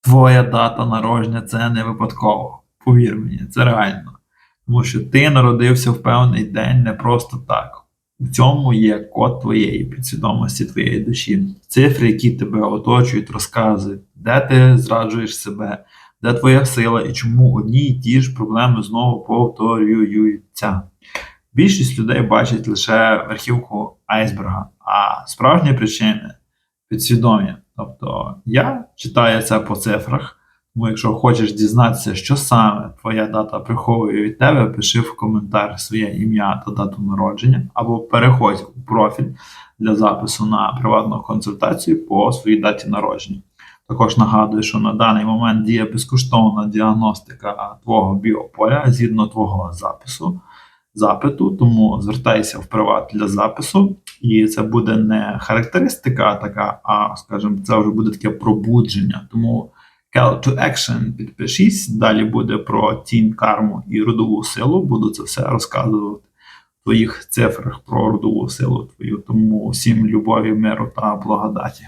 твоя дата народження це не випадково. Повір мені, це реально. Тому що ти народився в певний день не просто так. У цьому є код твоєї підсвідомості, твоєї душі, цифри, які тебе оточують, розказують, де ти зраджуєш себе, де твоя сила і чому одні й ті ж проблеми знову повторюються. Більшість людей бачать лише верхівку айсберга, а справжні причини підсвідомі. Тобто я читаю це по цифрах. Тому, якщо хочеш дізнатися, що саме твоя дата приховує від тебе, пиши в коментар своє ім'я та дату народження, або переходь у профіль для запису на приватну консультацію по своїй даті народження. Також нагадую, що на даний момент діє безкоштовна діагностика твого біополя згідно твого запису, запиту, тому звертайся в приват для запису, і це буде не характеристика така, а скажімо, це вже буде таке пробудження. Тому Call to Action підпишись. Далі буде про тінь, карму і родову силу. Буду це все розказувати в твоїх цифрах про родову силу твою. Тому всім любові, миру та благодаті.